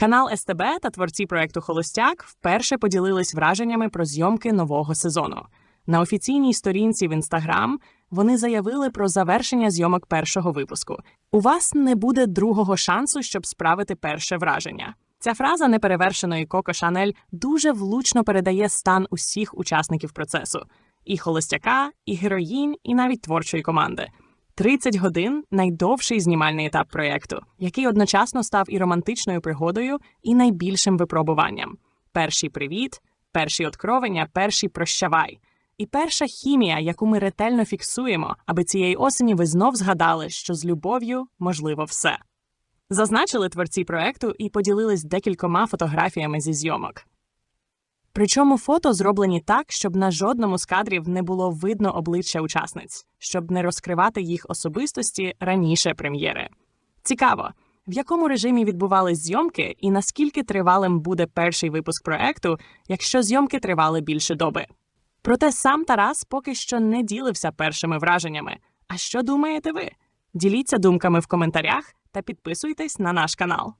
Канал СТБ та творці проекту Холостяк вперше поділились враженнями про зйомки нового сезону. На офіційній сторінці в інстаграм вони заявили про завершення зйомок першого випуску. У вас не буде другого шансу, щоб справити перше враження. Ця фраза неперевершеної Коко Шанель дуже влучно передає стан усіх учасників процесу: і холостяка, і героїнь, і навіть творчої команди. 30 годин найдовший знімальний етап проєкту, який одночасно став і романтичною пригодою, і найбільшим випробуванням. Перший привіт, перші откровення, перший прощавай. І перша хімія, яку ми ретельно фіксуємо, аби цієї осені ви знов згадали, що з любов'ю можливо все. Зазначили творці проекту і поділились декількома фотографіями зі зйомок. Причому фото зроблені так, щоб на жодному з кадрів не було видно обличчя учасниць, щоб не розкривати їх особистості раніше прем'єри. Цікаво, в якому режимі відбувались зйомки і наскільки тривалим буде перший випуск проекту, якщо зйомки тривали більше доби. Проте сам Тарас поки що не ділився першими враженнями. А що думаєте ви? Діліться думками в коментарях та підписуйтесь на наш канал.